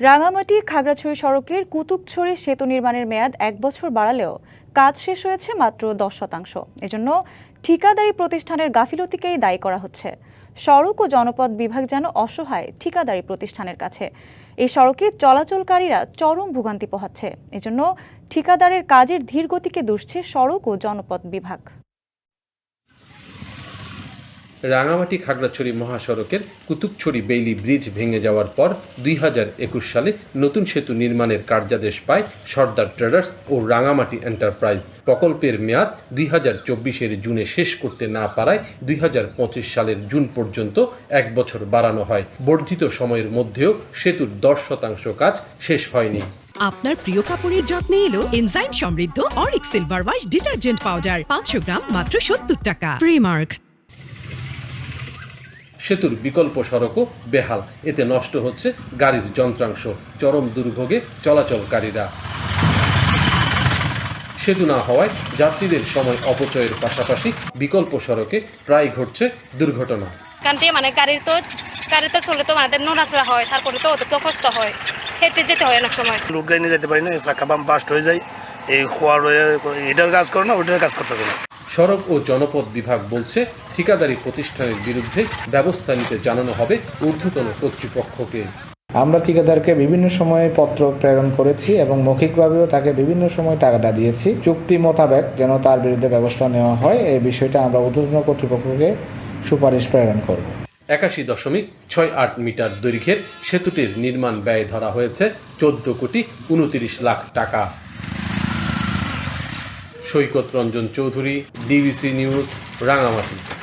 রাঙামাটি খাগড়াছড়ি সড়কের কুতুবছড়ি সেতু নির্মাণের মেয়াদ এক বছর বাড়ালেও কাজ শেষ হয়েছে মাত্র দশ শতাংশ। এজন্য ঠিকাদারি প্রতিষ্ঠানের গাফিলতিকেই দায়ী করা হচ্ছে। সড়ক ও জনপদ বিভাগ যেন অসহায় ঠিকাদারি প্রতিষ্ঠানের কাছে। এই সড়কে চলাচলকারীরা চরম ভোগান্তি পোহাচ্ছে। এজন্য ঠিকাদারের কাজের ধীরগতিকে দুষছে সড়ক ও জনপদ বিভাগ। রাঙামাটি খাগড়াছড়ি মহাসড়কের কুতুবছড়ি বেইলি ব্রিজ ভেঙে যাওয়ার পর দুই হাজার একুশ সালে নতুন সেতু নির্মাণের কার্যাদেশ পায় সর্দার ট্রেডার্স ও রাঙামাটি এন্টারপ্রাইজ। প্রকল্পের মেয়াদ দুই হাজার চব্বিশের জুনে শেষ করতে না পারায় দুই হাজার পঁচিশ সালের জুন পর্যন্ত এক বছর বাড়ানো হয়। বর্ধিত সময়ের মধ্যেও সেতুর দশ শতাংশ কাজ শেষ হয়নি। আপনার প্রিয় কাপড়ের যত্নে এলো এনজাইম সমৃদ্ধ Auric silver wash detergent powder, পাঁচশো গ্রাম মাত্র সত্তর টাকা। প্রিমার্ক সেতুর বিকল্প সড়কও বেহাল। এতে নষ্ট হচ্ছে গাড়ির যন্ত্রাংশ। চরম দুর্ভোগে চলাচলকারীরা। সেতু না হওয়ায় যাত্রীদের সময় অপচয়ের পাশাপাশি বিকল্প সড়কে প্রায় ঘটছে দুর্ঘটনা। মানে গাড়ির তো গাড়ি তো চলে তো মানে নোড়াচড়া হয় তারপরে তো ওদের তো কষ্ট হয়। হেঁটে যেতে হয় অনেক সময়। লোড গাড়ি নিয়ে যেতে পারি না চাকা বাম বাস্ট হয়ে যায় এই খোয়া রয়ে এটার কাজ করে না ওইটার কাজ করতেছে না। সড়ক ও জনপদ বিভাগ বলছে ঠিকাদারি প্রতিষ্ঠানের বিরুদ্ধে ব্যবস্থা নিতে জানানো হবে ঊর্ধ্বতন কর্তৃপক্ষকে। আমরা ঠিকাদারকে বিভিন্ন সময়ে পত্র প্রেরণ করেছি এবং মৌখিকভাবেও তাকে বিভিন্ন সময় টাকাটা দিয়েছি। চুক্তি মোতাবেক যেন তার বিরুদ্ধে ব্যবস্থা নেওয়া হয় এই বিষয়টা আমরা ঊর্ধ্বতন কর্তৃপক্ষকে সুপারিশ প্রেরণ করব। একাশি দশমিক ছয় আট মিটার দৈর্ঘ্যের সেতুটির নির্মাণ ব্যয় ধরা হয়েছে চোদ্দ কোটি উনতিরিশ লাখ টাকা। Saikat Ranjan Chowdhury DBC news Rangamati